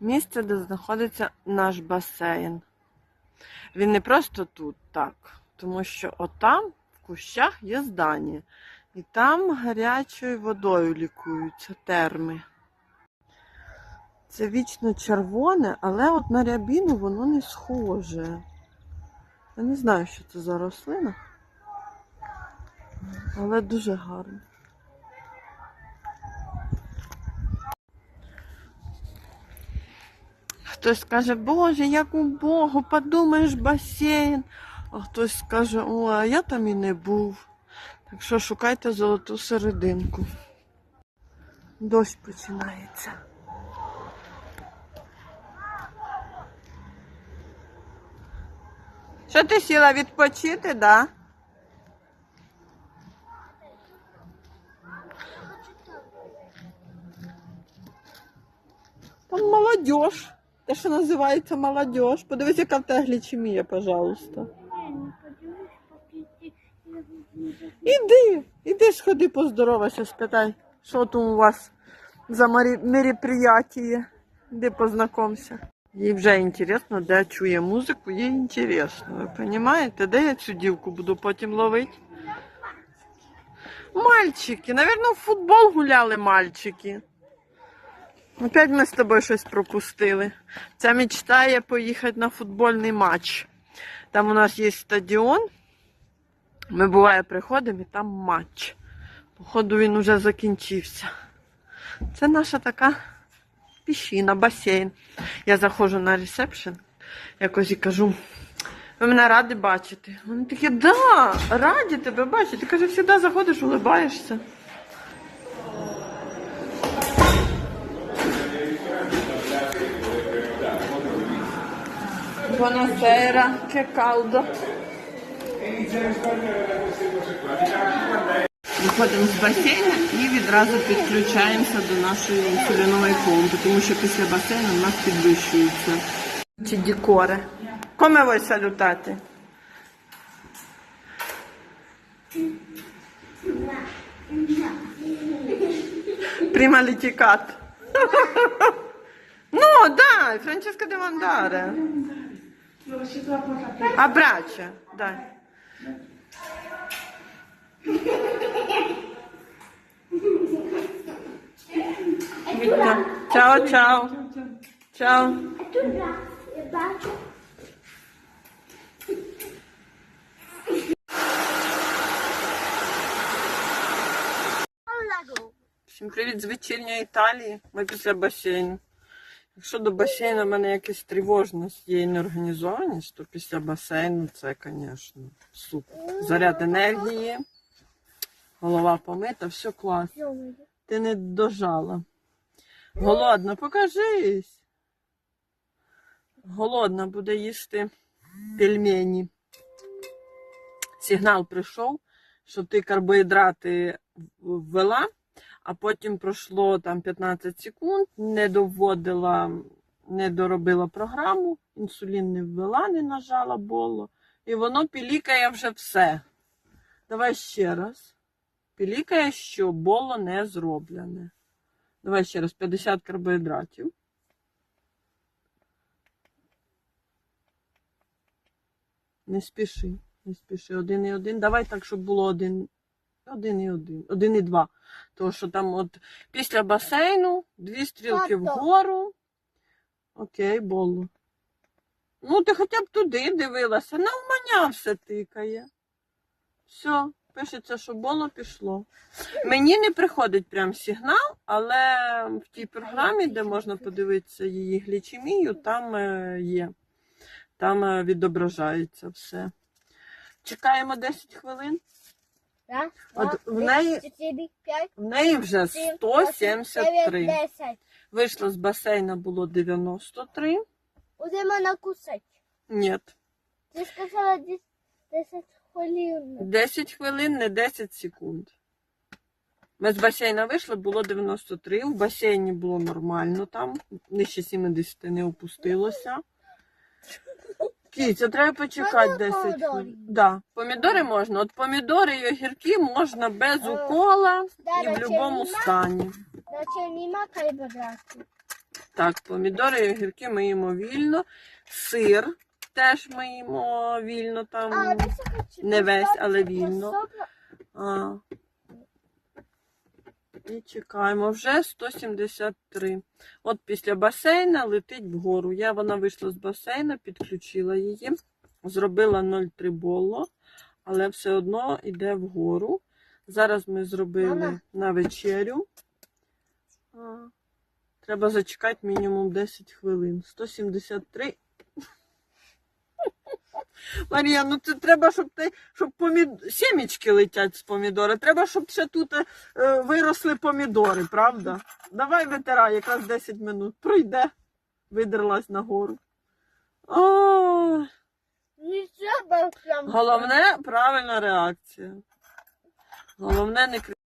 місце, де знаходиться наш басейн. Він не просто тут, так, тому що отам в кущах є здання. І там гарячою водою лікуються терми. Це вічно червоне, але от на рябіну воно не схоже. Я не знаю, що це за рослина. Але дуже гарно. Хтось скаже, Боже, як у Богу, подумаєш басейн. А хтось скаже, о, а я там і не був. Так що шукайте золоту серединку. Дощ починається. Що ти сіла відпочити, да? Там молодежь. Те, що називається молодежь. Подивись, яка в тебе глічемія, пожалуйста. Іди, іди сходи, поздоровайся, спитай, що там у вас за мероприятие. Іди познакомся. Їй вже інтересно, де чує музику, їй інтересно. Ви розумієте, де я цю дівку буду потім ловити? Мальчики, навірно, в футбол гуляли мальчики. Опять ми з тобою щось пропустили. Ця мечтає поїхати на футбольний матч. Там у нас є стадіон. Ми буває приходимо і там матч. Походу він уже закінчився. Це наша така піщина, басейн. Я заходжу на ресепшн, якось і кажу. Ви мене раді бачити. Вони такі, да, раді тебе бачити. Каже, завжди заходиш, улибаєшся. Buonasera, che caldo. Виходимо з басейну і відразу підключаємося до нашої інсулінової помпи, тому що після басейну в нас підвищується. Ці декори. Come vuoi salutare? Prima litigato. No, dai, Francesca deve andare. Abbraccia, dai. Ciao, ciao. Ciao. Всім привіт з вечірньої Італії. Ми після басейну. Якщо до басейну в мене якась тривожність є і неорганізованість, то після басейну це, звісно, супер. Заряд енергії, голова помита, все клас. Ти не дожала. Голодна, покажись. Голодна буде їсти пельмені. Сигнал прийшов, що ти карбоїдрати ввела, а потім пройшло там 15 секунд, не доводила, не доробила програму, інсулін не ввела, не нажала боло, і воно пілікає вже все. Давай ще раз. Пілікає, що боло не зроблене. Давай ще раз 50 карбоїдратів. Не спіши, не спіши. Один і один. Давай так, щоб було один. Один і один. Один і два. Тому що там от після басейну дві стрілки Тато. вгору. Окей, боло. Ну, ти хоча б туди дивилася. Навмання все тикає. Все, пишеться, що боло пішло. Мені не приходить прям сигнал, але в тій програмі, де можна подивитися її глічемію, там е, є. Там е, відображається все. Чекаємо 10 хвилин. Раз, От два, в три, неї- чотири, п'ять, В неї вже сім, восемь, 173. дев'ять, десять. Вийшло з басейна було 93. Будемо накусати. Ні. Ти сказала десь 10 хвилин. 10 хвилин, не 10 секунд. Ми з басейна вийшли, було 93. В басейні було нормально там. Нижче 70 не опустилося. Кіця, треба почекати Можна 10 помідори? хвилин. Да. Помідори можна. От помідори і огірки можна без Е, укола і в будь-якому нема? стані. Значить нема карбодрати. Так, помідори і огірки ми їмо вільно. Сир теж ми їмо вільно там. А, десь я хочу не весь, але вільно. А. І чекаємо. Вже 173. От після басейна летить вгору. Я вона вийшла з басейна, підключила її, зробила 0,3 боло, але все одно йде вгору. Зараз ми зробили Мама. на вечерю. Треба зачекати мінімум 10 хвилин. 173. Марія, ну це треба, щоб ти, щоб помід... сімечки летять з помідора. Треба, щоб ще тут е, виросли помідори, правда? Давай витирай, якраз 10 минут. Пройде. Видерлась нагору. О, головне правильна реакція. Головне не.